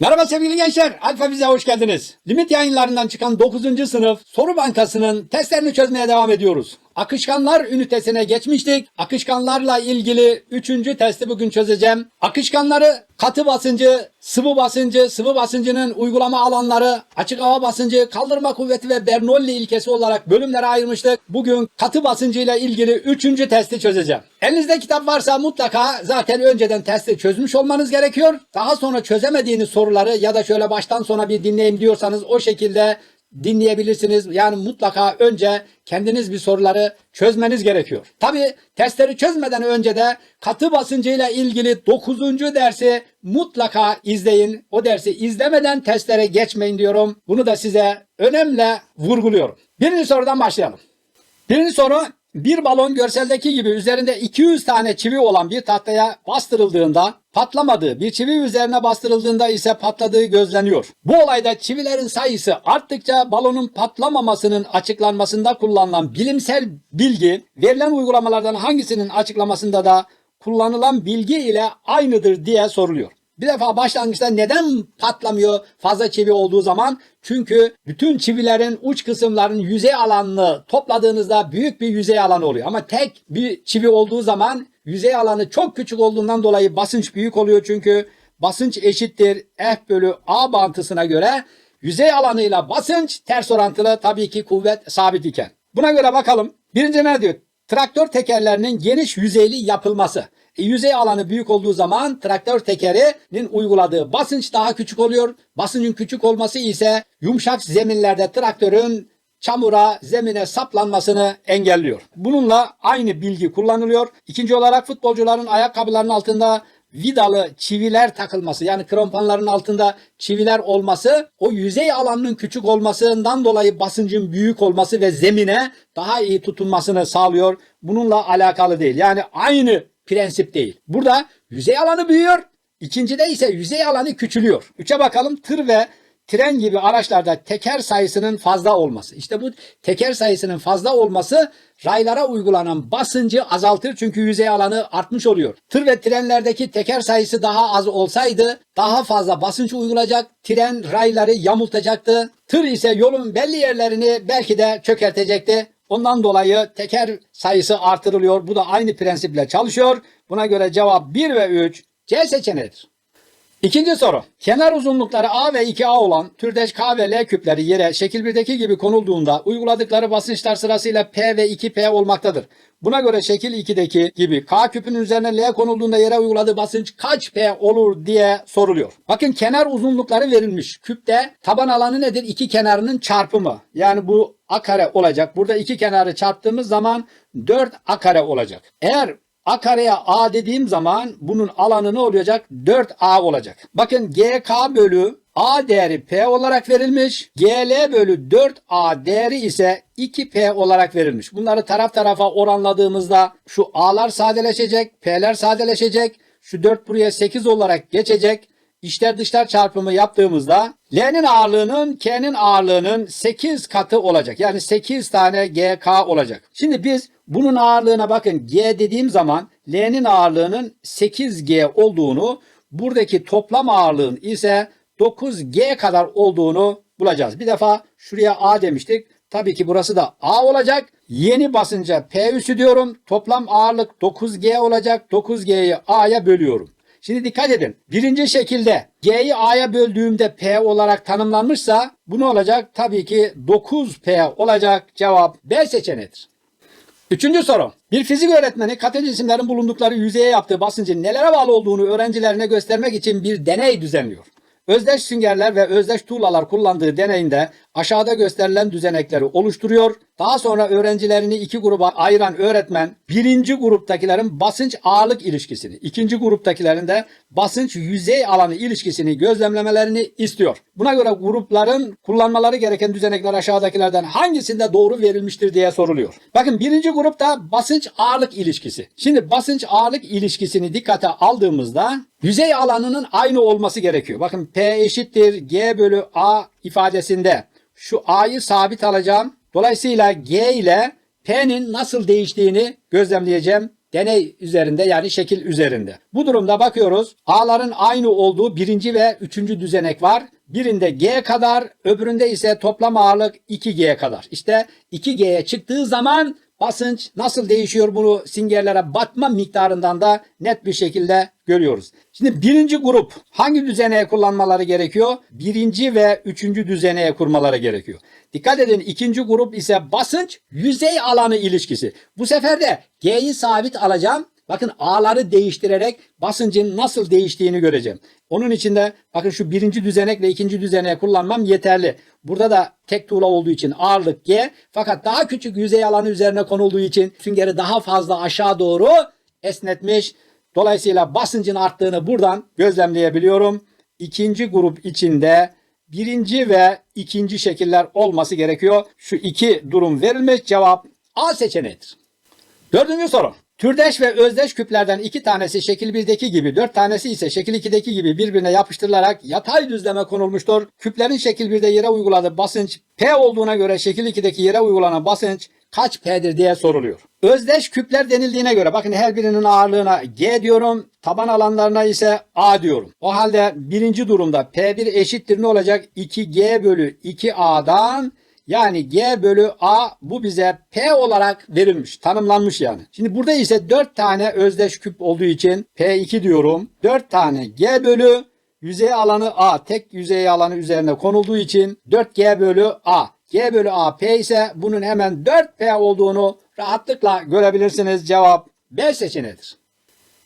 Merhaba sevgili gençler, Alfa Bize hoş geldiniz. Limit yayınlarından çıkan 9. sınıf soru bankasının testlerini çözmeye devam ediyoruz. Akışkanlar ünitesine geçmiştik. Akışkanlarla ilgili 3. testi bugün çözeceğim. Akışkanları katı basıncı, sıvı basıncı, sıvı basıncının uygulama alanları, açık hava basıncı, kaldırma kuvveti ve Bernoulli ilkesi olarak bölümlere ayırmıştık. Bugün katı basıncıyla ilgili 3. testi çözeceğim. Elinizde kitap varsa mutlaka zaten önceden testi çözmüş olmanız gerekiyor. Daha sonra çözemediğiniz soruları ya da şöyle baştan sona bir dinleyeyim diyorsanız o şekilde dinleyebilirsiniz. Yani mutlaka önce kendiniz bir soruları çözmeniz gerekiyor. Tabi testleri çözmeden önce de katı basıncıyla ilgili 9. dersi mutlaka izleyin. O dersi izlemeden testlere geçmeyin diyorum. Bunu da size önemli vurguluyorum. Birinci sorudan başlayalım. Birinci soru bir balon görseldeki gibi üzerinde 200 tane çivi olan bir tahtaya bastırıldığında patlamadığı, bir çivi üzerine bastırıldığında ise patladığı gözleniyor. Bu olayda çivilerin sayısı arttıkça balonun patlamamasının açıklanmasında kullanılan bilimsel bilgi verilen uygulamalardan hangisinin açıklamasında da kullanılan bilgi ile aynıdır diye soruluyor. Bir defa başlangıçta neden patlamıyor fazla çivi olduğu zaman? Çünkü bütün çivilerin uç kısımların yüzey alanını topladığınızda büyük bir yüzey alanı oluyor. Ama tek bir çivi olduğu zaman yüzey alanı çok küçük olduğundan dolayı basınç büyük oluyor. Çünkü basınç eşittir F bölü A bağıntısına göre yüzey alanıyla basınç ters orantılı tabii ki kuvvet sabit iken. Buna göre bakalım. Birinci ne diyor? Traktör tekerlerinin geniş yüzeyli yapılması. E, yüzey alanı büyük olduğu zaman traktör tekerinin uyguladığı basınç daha küçük oluyor. Basıncın küçük olması ise yumuşak zeminlerde traktörün çamura, zemine saplanmasını engelliyor. Bununla aynı bilgi kullanılıyor. İkinci olarak futbolcuların ayakkabılarının altında vidalı çiviler takılması yani kramponların altında çiviler olması o yüzey alanının küçük olmasından dolayı basıncın büyük olması ve zemine daha iyi tutunmasını sağlıyor. Bununla alakalı değil. Yani aynı prensip değil. Burada yüzey alanı büyüyor. İkincide ise yüzey alanı küçülüyor. Üçe bakalım tır ve tren gibi araçlarda teker sayısının fazla olması. İşte bu teker sayısının fazla olması raylara uygulanan basıncı azaltır çünkü yüzey alanı artmış oluyor. Tır ve trenlerdeki teker sayısı daha az olsaydı daha fazla basınç uygulayacak, tren rayları yamultacaktı. Tır ise yolun belli yerlerini belki de çökertecekti. Ondan dolayı teker sayısı artırılıyor. Bu da aynı prensiple çalışıyor. Buna göre cevap 1 ve 3 C seçeneğidir. İkinci soru. Kenar uzunlukları A ve 2A olan türdeş K ve L küpleri yere şekil 1'deki gibi konulduğunda uyguladıkları basınçlar sırasıyla P ve 2P olmaktadır. Buna göre şekil 2'deki gibi K küpünün üzerine L konulduğunda yere uyguladığı basınç kaç P olur diye soruluyor. Bakın kenar uzunlukları verilmiş. Küpte taban alanı nedir? İki kenarının çarpımı. Yani bu A kare olacak. Burada iki kenarı çarptığımız zaman 4 A kare olacak. Eğer A kareye A dediğim zaman bunun alanı ne olacak? 4A olacak. Bakın GK bölü A değeri P olarak verilmiş. GL bölü 4A değeri ise 2P olarak verilmiş. Bunları taraf tarafa oranladığımızda şu A'lar sadeleşecek, P'ler sadeleşecek. Şu 4 buraya 8 olarak geçecek. İçler dışlar çarpımı yaptığımızda L'nin ağırlığının K'nin ağırlığının 8 katı olacak. Yani 8 tane GK olacak. Şimdi biz bunun ağırlığına bakın G dediğim zaman L'nin ağırlığının 8G olduğunu buradaki toplam ağırlığın ise 9G kadar olduğunu bulacağız. Bir defa şuraya A demiştik. Tabii ki burası da A olacak. Yeni basınca P üssü diyorum. Toplam ağırlık 9G olacak. 9G'yi A'ya bölüyorum. Şimdi dikkat edin. Birinci şekilde G'yi A'ya böldüğümde P olarak tanımlanmışsa bu ne olacak? Tabii ki 9P olacak. Cevap B seçeneğidir. Üçüncü soru. Bir fizik öğretmeni katı cisimlerin bulundukları yüzeye yaptığı basıncın nelere bağlı olduğunu öğrencilerine göstermek için bir deney düzenliyor. Özdeş süngerler ve özdeş tuğlalar kullandığı deneyinde aşağıda gösterilen düzenekleri oluşturuyor. Daha sonra öğrencilerini iki gruba ayıran öğretmen birinci gruptakilerin basınç ağırlık ilişkisini, ikinci gruptakilerin de basınç yüzey alanı ilişkisini gözlemlemelerini istiyor. Buna göre grupların kullanmaları gereken düzenekler aşağıdakilerden hangisinde doğru verilmiştir diye soruluyor. Bakın birinci grupta basınç ağırlık ilişkisi. Şimdi basınç ağırlık ilişkisini dikkate aldığımızda yüzey alanının aynı olması gerekiyor. Bakın P eşittir G bölü A ifadesinde şu A'yı sabit alacağım. Dolayısıyla G ile P'nin nasıl değiştiğini gözlemleyeceğim. deney üzerinde yani şekil üzerinde. Bu durumda bakıyoruz A'ların aynı olduğu birinci ve üçüncü düzenek var. Birinde G kadar öbüründe ise toplam ağırlık 2G kadar. İşte 2G'ye çıktığı zaman basınç nasıl değişiyor bunu singerlere batma miktarından da net bir şekilde görüyoruz. Şimdi birinci grup hangi düzeneye kullanmaları gerekiyor? Birinci ve üçüncü düzeneye kurmaları gerekiyor. Dikkat edin ikinci grup ise basınç yüzey alanı ilişkisi. Bu sefer de G'yi sabit alacağım. Bakın A'ları değiştirerek basıncın nasıl değiştiğini göreceğim. Onun için de bakın şu birinci düzenek ve ikinci düzeneği kullanmam yeterli. Burada da tek tuğla olduğu için ağırlık G fakat daha küçük yüzey alanı üzerine konulduğu için süngeri daha fazla aşağı doğru esnetmiş. Dolayısıyla basıncın arttığını buradan gözlemleyebiliyorum. İkinci grup içinde birinci ve ikinci şekiller olması gerekiyor. Şu iki durum verilmiş cevap A seçeneğidir. Dördüncü soru. Türdeş ve özdeş küplerden iki tanesi şekil 1'deki gibi, dört tanesi ise şekil 2'deki gibi birbirine yapıştırılarak yatay düzleme konulmuştur. Küplerin şekil 1'de yere uyguladığı basınç P olduğuna göre şekil 2'deki yere uygulanan basınç kaç P'dir diye soruluyor. Özdeş küpler denildiğine göre bakın her birinin ağırlığına G diyorum, taban alanlarına ise A diyorum. O halde birinci durumda P1 eşittir ne olacak? 2G bölü 2A'dan yani G bölü A bu bize P olarak verilmiş, tanımlanmış yani. Şimdi burada ise 4 tane özdeş küp olduğu için P2 diyorum. 4 tane G bölü yüzey alanı A tek yüzey alanı üzerine konulduğu için 4G bölü A. G bölü A P ise bunun hemen 4P olduğunu rahatlıkla görebilirsiniz. Cevap B seçeneğidir.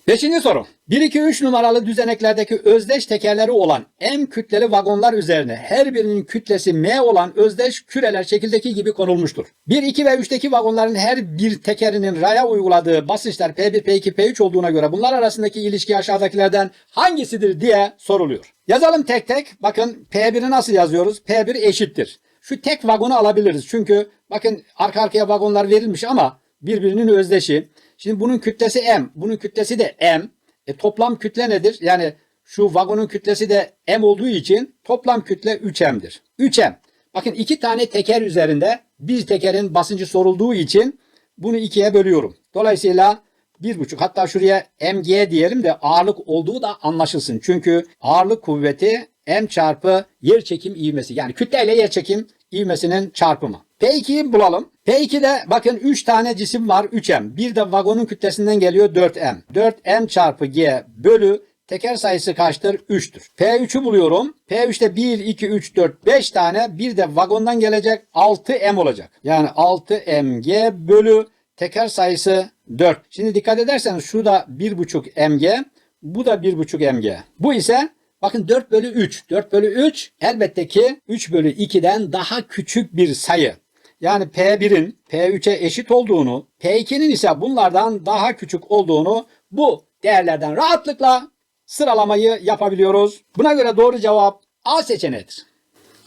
Beşinci soru. 1-2-3 numaralı düzeneklerdeki özdeş tekerleri olan M kütleli vagonlar üzerine her birinin kütlesi M olan özdeş küreler şekildeki gibi konulmuştur. 1, 2 ve 3'teki vagonların her bir tekerinin raya uyguladığı basınçlar P1, P2, P3 olduğuna göre bunlar arasındaki ilişki aşağıdakilerden hangisidir diye soruluyor. Yazalım tek tek. Bakın P1'i nasıl yazıyoruz? P1 eşittir. Şu tek vagonu alabiliriz. Çünkü bakın arka arkaya vagonlar verilmiş ama birbirinin özdeşi. Şimdi bunun kütlesi M, bunun kütlesi de M. E, toplam kütle nedir? Yani şu vagonun kütlesi de M olduğu için toplam kütle 3M'dir. 3M. Bakın iki tane teker üzerinde bir tekerin basıncı sorulduğu için bunu ikiye bölüyorum. Dolayısıyla bir buçuk hatta şuraya mg diyelim de ağırlık olduğu da anlaşılsın. Çünkü ağırlık kuvveti m çarpı yer çekim ivmesi yani kütle ile yer çekim ivmesinin çarpımı. P2'yi bulalım. P2'de bakın 3 tane cisim var 3m. Bir de vagonun kütlesinden geliyor 4m. 4m çarpı g bölü teker sayısı kaçtır? 3'tür. P3'ü buluyorum. P3'te 1, 2, 3, 4, 5 tane bir de vagondan gelecek 6m olacak. Yani 6mg bölü teker sayısı 4. Şimdi dikkat ederseniz şurada 1,5 mg, bu da 1,5 mg. Bu ise bakın 4 bölü 3. 4 bölü 3 elbette ki 3 bölü 2'den daha küçük bir sayı. Yani P1'in P3'e eşit olduğunu, P2'nin ise bunlardan daha küçük olduğunu bu değerlerden rahatlıkla sıralamayı yapabiliyoruz. Buna göre doğru cevap A seçeneğidir.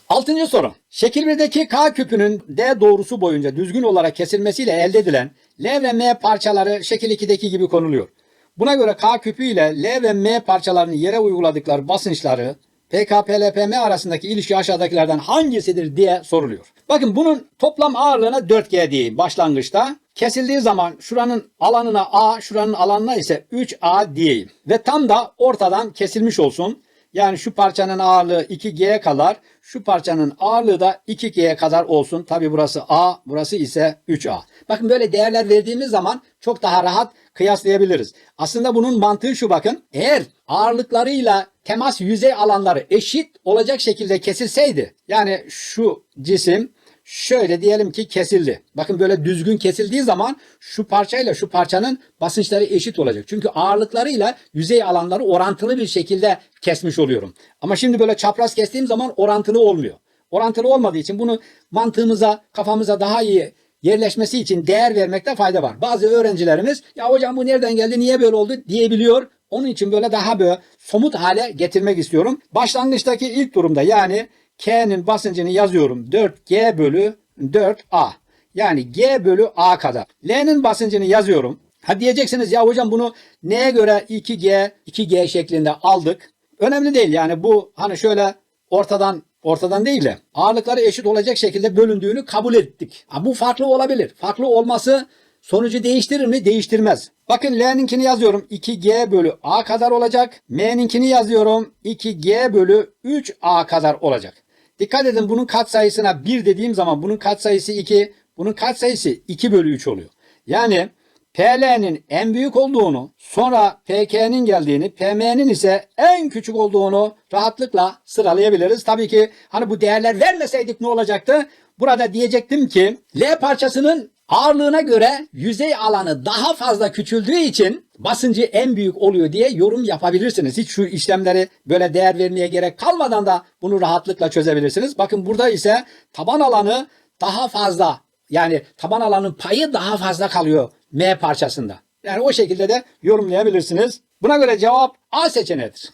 Altıncı soru. Şekil 1'deki K küpünün D doğrusu boyunca düzgün olarak kesilmesiyle elde edilen L ve M parçaları şekil 2'deki gibi konuluyor. Buna göre K küpü ile L ve M parçalarının yere uyguladıkları basınçları PK-PLPM arasındaki ilişki aşağıdakilerden hangisidir diye soruluyor. Bakın bunun toplam ağırlığına 4G diyeyim başlangıçta. Kesildiği zaman şuranın alanına A, şuranın alanına ise 3A diyeyim. Ve tam da ortadan kesilmiş olsun. Yani şu parçanın ağırlığı 2G'ye kadar, şu parçanın ağırlığı da 2G'ye kadar olsun. Tabi burası A, burası ise 3A. Bakın böyle değerler verdiğimiz zaman çok daha rahat kıyaslayabiliriz. Aslında bunun mantığı şu bakın. Eğer ağırlıklarıyla temas yüzey alanları eşit olacak şekilde kesilseydi, yani şu cisim şöyle diyelim ki kesildi. Bakın böyle düzgün kesildiği zaman şu parçayla şu parçanın basınçları eşit olacak. Çünkü ağırlıklarıyla yüzey alanları orantılı bir şekilde kesmiş oluyorum. Ama şimdi böyle çapraz kestiğim zaman orantılı olmuyor. Orantılı olmadığı için bunu mantığımıza, kafamıza daha iyi yerleşmesi için değer vermekte fayda var. Bazı öğrencilerimiz ya hocam bu nereden geldi, niye böyle oldu diyebiliyor. Onun için böyle daha böyle somut hale getirmek istiyorum. Başlangıçtaki ilk durumda yani K'nin basıncını yazıyorum. 4G bölü 4A. Yani G bölü A kadar. L'nin basıncını yazıyorum. Ha diyeceksiniz ya hocam bunu neye göre 2G, 2G şeklinde aldık? Önemli değil yani bu hani şöyle ortadan ortadan değil de ağırlıkları eşit olacak şekilde bölündüğünü kabul ettik. Ha, bu farklı olabilir. Farklı olması sonucu değiştirir mi? Değiştirmez. Bakın L'ninkini yazıyorum. 2G bölü A kadar olacak. M'ninkini yazıyorum. 2G bölü 3A kadar olacak. Dikkat edin bunun katsayısına 1 dediğim zaman bunun katsayısı 2, bunun katsayısı 2 bölü 3 oluyor. Yani PL'nin en büyük olduğunu, sonra PK'nin geldiğini, PM'nin ise en küçük olduğunu rahatlıkla sıralayabiliriz. Tabii ki hani bu değerler vermeseydik ne olacaktı? Burada diyecektim ki L parçasının ağırlığına göre yüzey alanı daha fazla küçüldüğü için basıncı en büyük oluyor diye yorum yapabilirsiniz. Hiç şu işlemleri böyle değer vermeye gerek kalmadan da bunu rahatlıkla çözebilirsiniz. Bakın burada ise taban alanı daha fazla yani taban alanın payı daha fazla kalıyor M parçasında. Yani o şekilde de yorumlayabilirsiniz. Buna göre cevap A seçeneğidir.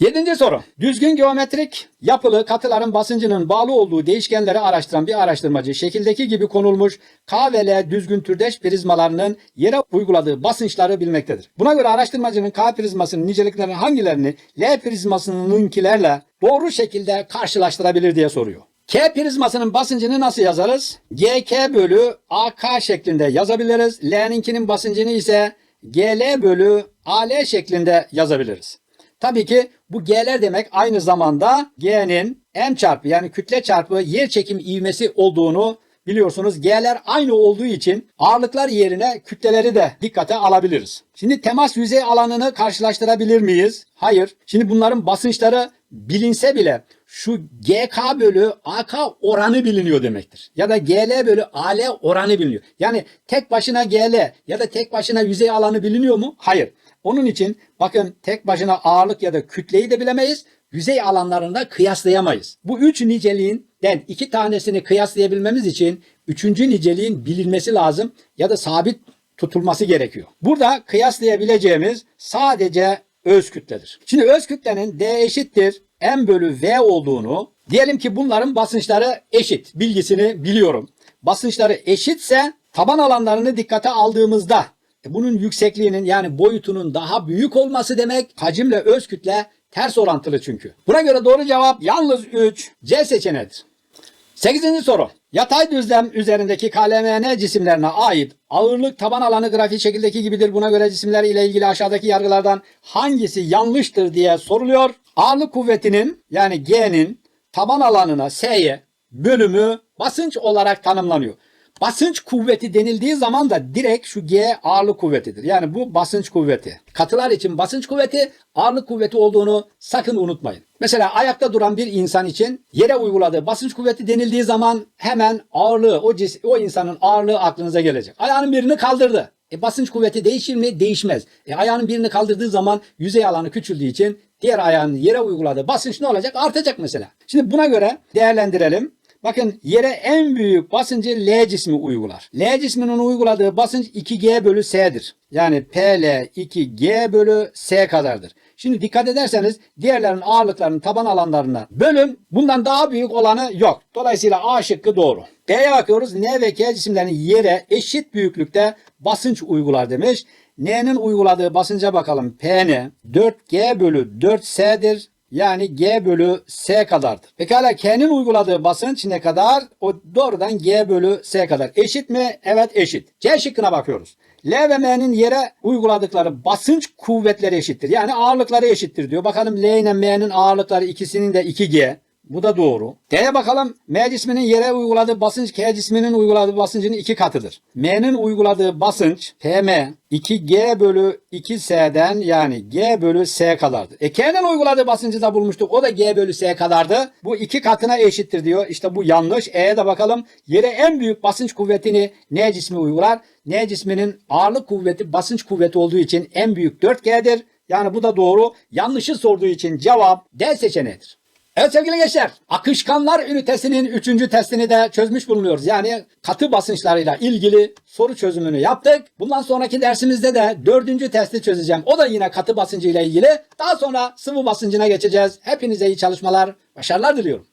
Yedinci soru. Düzgün geometrik yapılı katıların basıncının bağlı olduğu değişkenleri araştıran bir araştırmacı şekildeki gibi konulmuş K ve L düzgün türdeş prizmalarının yere uyguladığı basınçları bilmektedir. Buna göre araştırmacının K prizmasının niceliklerinin hangilerini L prizmasınınkilerle doğru şekilde karşılaştırabilir diye soruyor. K prizmasının basıncını nasıl yazarız? GK bölü AK şeklinde yazabiliriz. L'ninkinin basıncını ise GL bölü AL şeklinde yazabiliriz. Tabii ki bu G'ler demek aynı zamanda G'nin M çarpı yani kütle çarpı yer çekim ivmesi olduğunu biliyorsunuz. G'ler aynı olduğu için ağırlıklar yerine kütleleri de dikkate alabiliriz. Şimdi temas yüzey alanını karşılaştırabilir miyiz? Hayır. Şimdi bunların basınçları bilinse bile şu GK bölü AK oranı biliniyor demektir. Ya da GL bölü AL oranı biliniyor. Yani tek başına GL ya da tek başına yüzey alanı biliniyor mu? Hayır. Onun için bakın tek başına ağırlık ya da kütleyi de bilemeyiz. Yüzey alanlarında kıyaslayamayız. Bu üç niceliğinden iki tanesini kıyaslayabilmemiz için üçüncü niceliğin bilinmesi lazım ya da sabit tutulması gerekiyor. Burada kıyaslayabileceğimiz sadece öz kütledir. Şimdi öz kütlenin D eşittir M bölü V olduğunu diyelim ki bunların basınçları eşit bilgisini biliyorum. Basınçları eşitse taban alanlarını dikkate aldığımızda e, bunun yüksekliğinin yani boyutunun daha büyük olması demek hacimle öz kütle ters orantılı çünkü. Buna göre doğru cevap yalnız 3 C seçeneğidir. 8. soru. Yatay düzlem üzerindeki KLMN cisimlerine ait ağırlık taban alanı grafik şekildeki gibidir. Buna göre cisimler ile ilgili aşağıdaki yargılardan hangisi yanlıştır diye soruluyor. Ağırlık kuvvetinin yani G'nin taban alanına S'ye bölümü basınç olarak tanımlanıyor. Basınç kuvveti denildiği zaman da direkt şu G ağırlık kuvvetidir. Yani bu basınç kuvveti. Katılar için basınç kuvveti ağırlık kuvveti olduğunu sakın unutmayın. Mesela ayakta duran bir insan için yere uyguladığı basınç kuvveti denildiği zaman hemen ağırlığı o, cis, o insanın ağırlığı aklınıza gelecek. Ayağının birini kaldırdı. E basınç kuvveti değişir mi? Değişmez. E ayağının birini kaldırdığı zaman yüzey alanı küçüldüğü için diğer ayağının yere uyguladığı basınç ne olacak? Artacak mesela. Şimdi buna göre değerlendirelim. Bakın yere en büyük basıncı L cismi uygular. L cisminin uyguladığı basınç 2G bölü S'dir. Yani PL 2G bölü S kadardır. Şimdi dikkat ederseniz diğerlerin ağırlıklarının taban alanlarına bölüm bundan daha büyük olanı yok. Dolayısıyla A şıkkı doğru. B'ye bakıyoruz. N ve K cisimlerinin yere eşit büyüklükte basınç uygular demiş. N'nin uyguladığı basınca bakalım. PN 4G bölü 4S'dir. Yani G bölü S kadardır. Pekala K'nin uyguladığı basınç ne kadar? O doğrudan G bölü S kadar. Eşit mi? Evet eşit. C şıkkına bakıyoruz. L ve M'nin yere uyguladıkları basınç kuvvetleri eşittir. Yani ağırlıkları eşittir diyor. Bakalım L ile M'nin ağırlıkları ikisinin de 2G. Bu da doğru. D'ye bakalım. M cisminin yere uyguladığı basınç K cisminin uyguladığı basıncın iki katıdır. M'nin uyguladığı basınç PM 2G bölü 2S'den yani G bölü S kadardır. E K'nin uyguladığı basıncı da bulmuştuk. O da G bölü S kadardı. Bu iki katına eşittir diyor. İşte bu yanlış. E'ye de bakalım. Yere en büyük basınç kuvvetini N cismi uygular. N cisminin ağırlık kuvveti basınç kuvveti olduğu için en büyük 4G'dir. Yani bu da doğru. Yanlışı sorduğu için cevap D seçeneğidir. Evet sevgili gençler, akışkanlar ünitesinin üçüncü testini de çözmüş bulunuyoruz. Yani katı basınçlarıyla ilgili soru çözümünü yaptık. Bundan sonraki dersimizde de dördüncü testi çözeceğim. O da yine katı basıncıyla ilgili. Daha sonra sıvı basıncına geçeceğiz. Hepinize iyi çalışmalar, başarılar diliyorum.